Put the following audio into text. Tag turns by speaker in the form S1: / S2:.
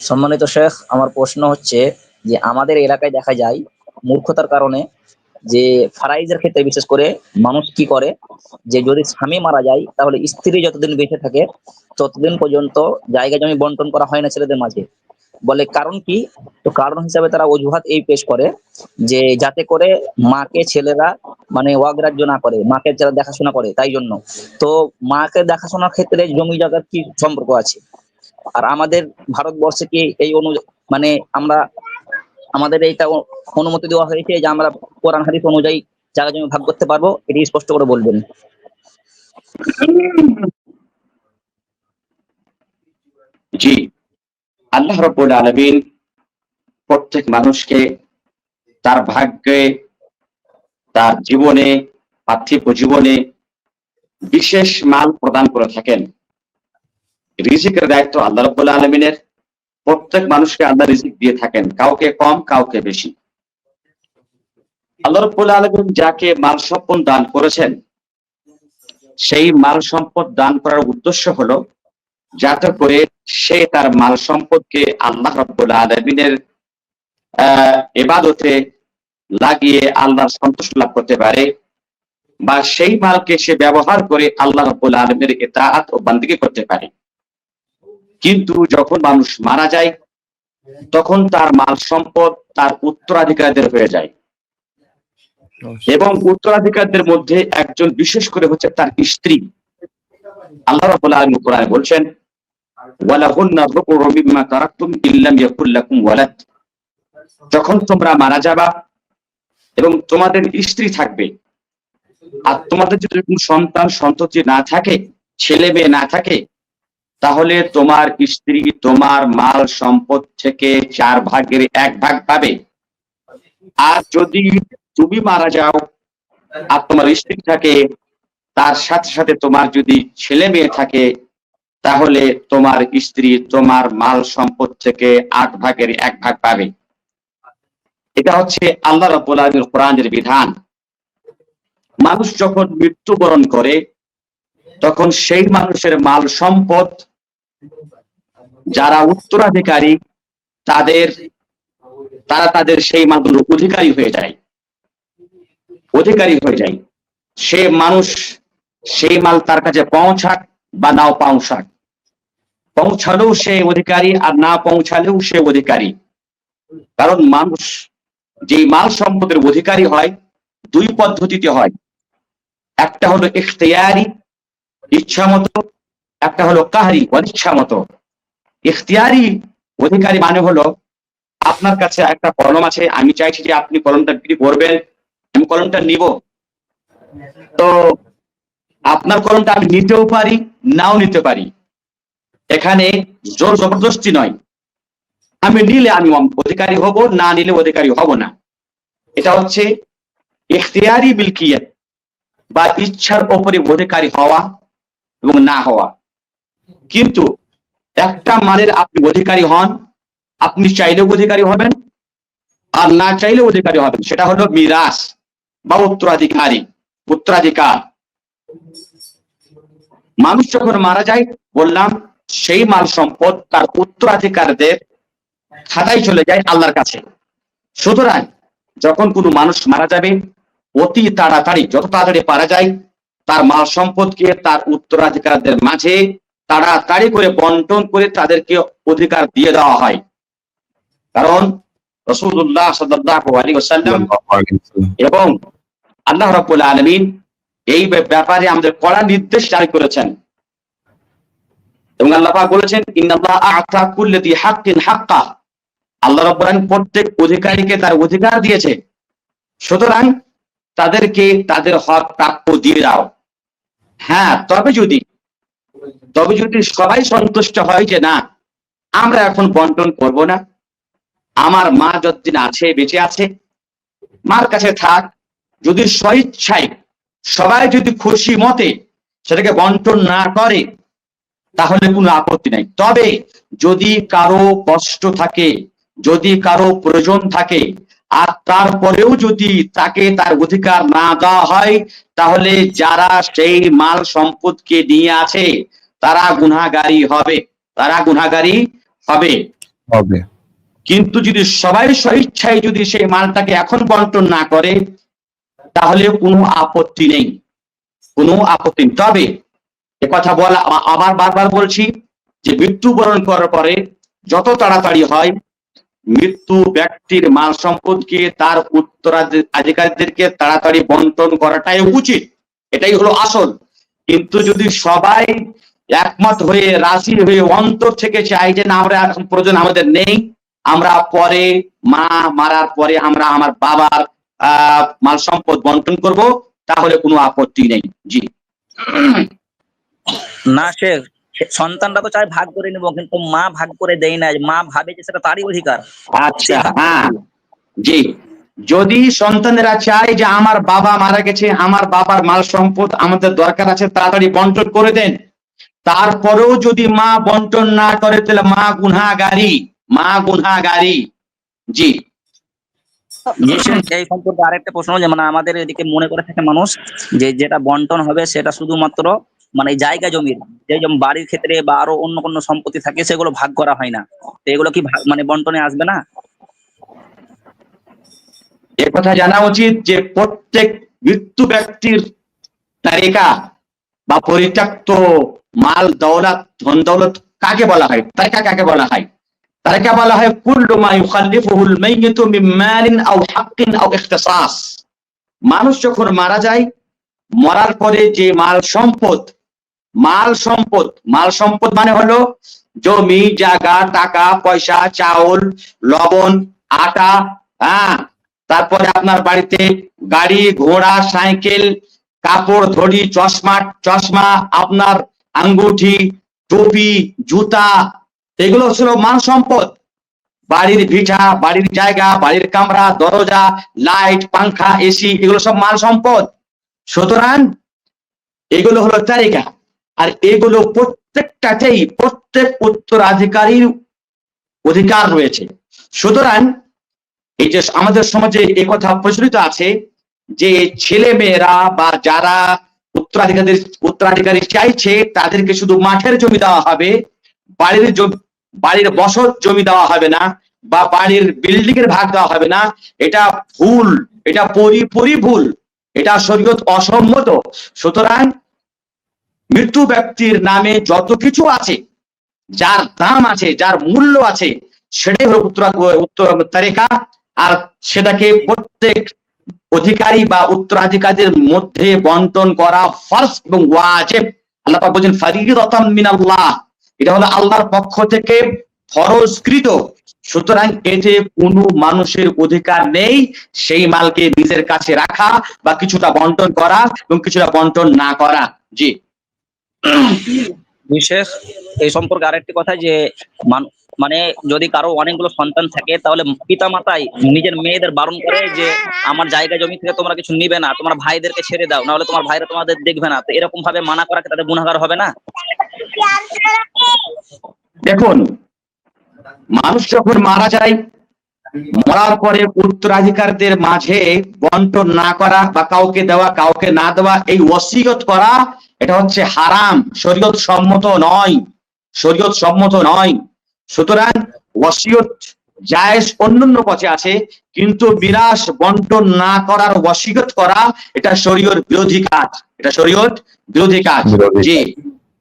S1: সম্মানিত শেখ, আমার প্রশ্ন হচ্ছে যে আমাদের এলাকায় দেখা যায় মূর্খতার কারণে যে ফারাইজের ক্ষেত্রে বিশেষ করে মানুষ কি করে? যে যদি স্বামী মারা যায়, তাহলে স্ত্রী যতদিন বেঁচে থাকে, ততদিন পর্যন্ত জায়গা জমি বন্টন করা হয় না ছেলেদের মাঝে। বলে কারণ কি? তো কারণ হিসাবে তারা অজুহাত এই পেশ করে যে যাতে করে মাকে ছেলেরা মানে অগ্রাহ্য না করে, মাকে যারা দেখাশোনা করে, তাই জন্য। তো মাকে দেখাশোনার ক্ষেত্রে জমি জায়গার কি সম্পর্ক আছে? আর আমাদের ভারতবর্ষে কি এই অনু মানে আমরা, আমাদের এইটা অনুমতি দেওয়া হয়েছে যে আমরা কোরআন, হাদিস অনুযায়ী জায়গা জমি ভাগ করতে পারব, এটি স্পষ্ট করে বলবেন।
S2: জি। আল্লাহ রব্বুল আলমিন প্রত্যেক মানুষকে তার ভাগ্যে, তার জীবনে, পার্থিব জীবনে বিশেষ মাল প্রদান করে থাকেন। রিজিকের দায়িত্ব আল্লাহ রব্বুল আলমিনের। প্রত্যেক মানুষকে আল্লাহ রিজিক দিয়ে থাকেন, কাউকে কম, কাউকে বেশি। আল্লাহ রব্বুল আলমিন যাকে মাল সম্পদ দান করেছেন, সেই মাল সম্পদ দান করার উদ্দেশ্য হলো যাতে করে সে তার মাল সম্পদকে আল্লাহ রব্বুল আলমিনের, আহ এবাদতে লাগিয়ে আল্লাহর সন্তোষ লাভ করতে পারে বা সেই মালকে সে ব্যবহার করে আল্লাহ রব্বুল আলমের এতাআত ও বান্দিকে করতে পারে। কিন্তু যখন মানুষ মারা যায়, তখন তার মাল সম্পদ তার উত্তরাধিকারীদের হয়ে যায়। এবং উত্তরাধিকারীদের মধ্যে একজন বিশেষ করে হচ্ছে তার স্ত্রী। আল্লাহ রাব্বুল বলছেন যখন তোমরা মারা যাবা এবং তোমাদের স্ত্রী থাকবে, আর তোমাদের যদি সন্তান সন্ততি না থাকে, ছেলে মেয়ে না থাকে তাহলে তোমার স্ত্রী তোমার মাল সম্পদ থেকে চার ভাগের এক ভাগ পাবে। আর যদি তুমি মারা যাও আর তোমার স্ত্রী থাকে, তার সাথে সাথে তোমার যদি ছেলে মেয়ে থাকে, তাহলে তোমার স্ত্রী তোমার মাল সম্পদ থেকে আট ভাগের এক ভাগ পাবে। এটা হচ্ছে আল্লাহ আলামিন কোরআনের বিধান। মানুষ যখন মৃত্যুবরণ করে, তখন সেই মানুষের মাল সম্পদ যারা উত্তরাধিকারী, তাদের, তারা তাদের সেই মালগুলোর অধিকারী হয়ে যায়। অধিকারী হয়ে যায়। সে মানুষ, সেই মাল তার কাছে পৌঁছাক বা নাও পৌঁছাক। পৌঁছালেও সে অধিকারী আর না পৌঁছালেও সে অধিকারী। কারণ মানুষ যে মাল সম্পদের অধিকারী হয়, দুই পদ্ধতিতে হয়। একটা হলো ইখতিয়ারি ইচ্ছা মতো একটা হলো কাহারি, অনিচ্ছা মতো। ইখতিয়ারি অধিকারী মানে হলো, আপনার কাছে একটা কলম আছে, আমি চাইছি যে আপনি কলমটা বিক্রি করবেন, আমি কলমটা নিব। তো আপনার কলমটা আমি নিতেও পারি, নাও নিতে পারি। এখানে জোর জবরদস্তি নয়। আমি নিলে আমি অধিকারী হব, না নিলে অধিকারী হব না। এটা হচ্ছে ইখতিয়ারি বিলকিয়ত বা ইচ্ছার ওপরে অধিকারী হওয়া এবং না হওয়া। কিন্তু একটা মালের আপনি অধিকারী হন, আপনি চাইলেও অধিকারী হবেন আর না চাইলেও অধিকারী হবেন। সেটা হলো মিরাস বা উত্তরাধিকারী, উত্তরাধিকার। মানুষ যখন মারা যায়, বললাম, সেই মাল সম্পদ তার উত্তরাধিকারদের খাতায় চলে যায় আল্লাহর কাছে। সুতরাং যখন কোনো মানুষ মারা যাবে, অতি তাড়াতাড়ি, যত তাড়াতাড়ি পারা যায়, তার মাল সম্পদকে তার উত্তরাধিকারদের মাঝে তাড়াতাড়ি করে বন্টন করে তাদেরকে অধিকার দিয়ে দেওয়া হয়। কারণ রসুল্লাহ এবং আল্লাহ রাব্বুল আলামিন এই ব্যাপারে আমাদের কড়া নির্দেশ জারি করেছেন। এবং আল্লাহ বলেছেন হাক্কা। আল্লাহ রাব্বুল আলামিন প্রত্যেক অধিকারীকে তার অধিকার দিয়েছে। সুতরাং তাদেরকে তাদের হক প্রাপ্য দিয়ে দাও। হ্যাঁ তবে যদি তবে যদি সবাই সন্তুষ্ট হয় যে না, আমরা এখন বন্টন করব না, আমার মা যতদিন আছে, বেঁচে আছে, মার কাছে থাক, যদি স্বইচ্ছায় সবাই যদি খুশি মতে সেটাকে বন্টন না করে, তাহলে কোনো আপত্তি নাই। তবে যদি কারও কষ্ট থাকে, যদি কারও প্রয়োজন থাকে আর তারপরেও যদি তাকে তার অধিকার না দেওয়া হয় তাহলে যারা সেই মাল সম্পদকে নিয়ে আছে তারা গুনাগারি হবে। তারা গুনাগারি হবে।
S3: হবে।
S2: কিন্তু যদি সবাই স্বইচ্ছায় যদি সেই মালটাকে এখন বন্টন না করে তাহলে কোনো আপত্তি নেই। কোনো আপত্তি নেই। তবে এ কথা বলা আবার বারবার বলছি যে মৃত্যুবরণ করার পরে যত তাড়াতাড়ি হয় মৃত্যু ব্যক্তির মাল সম্পদকে তার উত্তরাধিকারীদেরকে তাড়াতাড়ি বন্টন করাটাই উচিত। এটাই হলো আসল। কিন্তু যদি সবাই একমত হয়ে, রাজি হয়ে অন্তর থেকে চাই যে, না, আমরা এখন প্রয়োজন আমাদের নেই। আমরা পরে, মা মারার পরে আমরা আমার বাবার মাল সম্পদ বন্টন করব, তাহলে কোনো আপত্তি নেই। জি।
S1: না সে- সন্তানরা তো চায় ভাগ করে নিব কিন্তু মা ভাগ করে দেয় না মা ভাবে যে সেটা তারই অধিকার।
S2: আচ্ছা হ্যাঁ। জি। যদি সন্তানেরা চায় যে আমার বাবা মারা গেছে আমার বাবার মাল সম্পদ আমাদের দরকার আছে তাড়াতাড়ি বন্টন করে দেন। তারপরেও যদি মা বন্টন না করে তাহলে মা গুনাগারি মা গুনাগারি জি।
S1: এই সম্পর্কে আরেকটা প্রশ্ন যে মানে আমাদের এদিকে মনে করে থাকে মানুষ যে যেটা বন্টন হবে সেটা শুধুমাত্র মানে জায়গা জমির, যে বাড়ির ক্ষেত্রে বা আরও অন্য কোনো সম্পত্তি থাকে, সেগুলো ভাগ করা হয় না। তো এগুলো কি মানে বন্টনে আসবে না?
S2: এ কথা জানা উচিত যে প্রত্যেক মৃত্যু ব্যক্তির তালিকা বা পরিত্যক্ত মাল, দৌলত, ধন দৌলত কাকে বলা হয়? তালিকা কাকে বলা হয়? তালিকা বলা হয়, কুল্লু মা ইউখাল্লিফুহুল মাইয়িতু মিন মালিন আও হাক্কিন আও ইখতিসাস। মানুষ যখন মারা যায়, মরার পরে যে মাল সম্পদ মাল সম্পদ। মাল সম্পদ মানে হলো জমি, জায়গা, টাকা, পয়সা, চাউল, লবণ, আটা হ্যাঁ? তারপরে আপনার বাড়িতে গাড়ি, ঘোড়া, সাইকেল, কাপড় ধড়ি চশমা চশমা, আপনার আঙ্গুঠি, টুপি, জুতা, এগুলো ছিল মাল সম্পদ। বাড়ির ভিটা, বাড়ির জায়গা, বাড়ির কামরা, দরজা, লাইট, পাংখা, এসি, এগুলো সব মাল সম্পদ। সুতরাং এগুলো হলো তালিকা। আর এগুলো প্রত্যেকটাতেই প্রত্যেক উত্তরাধিকারীর অধিকার রয়েছে। সুতরাং এই যে আমাদের সমাজে এই কথা প্রচলিত আছে যে ছেলে মেয়েরা বা যারা উত্তরাধিকারী উত্তরাধিকারী চাইছে তাদেরকে শুধু মাঠের জমি দেওয়া হবে, বাড়ির বাড়ির বসত জমি দেওয়া হবে না বা বাড়ির বিল্ডিং এর ভাগ দেওয়া হবে না। এটা ভুল, এটা পরিপরি ভুল এটা শরীয়ত অসম্মত। সুতরাং মৃত্যু ব্যক্তির নামে যত কিছু আছে, যার দাম আছে, যার মূল্য আছে, সেটাই হলো উত্তরা আর সেটাকে প্রত্যেক অধিকারী বা উত্তরাধিকারীদের মধ্যে বন্টন করা ফার্স্ট এবং আল্লাহ বলছেন, ফারিদাতাম মিনাল্লাহ। এটা হলো আল্লাহর পক্ষ থেকে ফরজকৃত। সুতরাং এতে কোনো মানুষের অধিকার নেই, সেই মালকে নিজের কাছে রাখা বা কিছুটা বন্টন করা এবং কিছুটা বন্টন না করা। জি।
S1: বিশেষ, এই সম্পর্কে আরেকটি কথা যে মানে যদি কারও অনেকগুলো সন্তান থাকে, তাহলে পিতা মাতাই নিজের মেয়েদের বারণ করে যে, আমার জায়গা জমি থেকে তোমরা কিছু নিবে না, তোমার ভাইদেরকে ছেড়ে দাও, নাহলে তোমার ভাইরা তোমাদের দেখবে না। তো এরকম ভাবে মানা করা কি তাদের গুণাগার হবে না?
S2: দেখুন, মানুষ যখন মারা যায়, মরার পরে উত্তরাধিকারদের মাঝে বন্টন না করা বা কাউকে দেওয়া, কাউকে না দেওয়া, এই ওসিয়ত করা এটা হচ্ছে হারাম শরীয়ত সম্মত নয় শরীয়ত সম্মত নয়। সুতরাং ওয়াসিয়ত জায়েজ অন্যান্য পথে আছে কিন্তু বিরাস বন্টন না করার ওয়াসিয়ত করা এটা শরীয়র বিরোধী কাজ। এটা শরীয়ত বিরোধী কাজ। জি।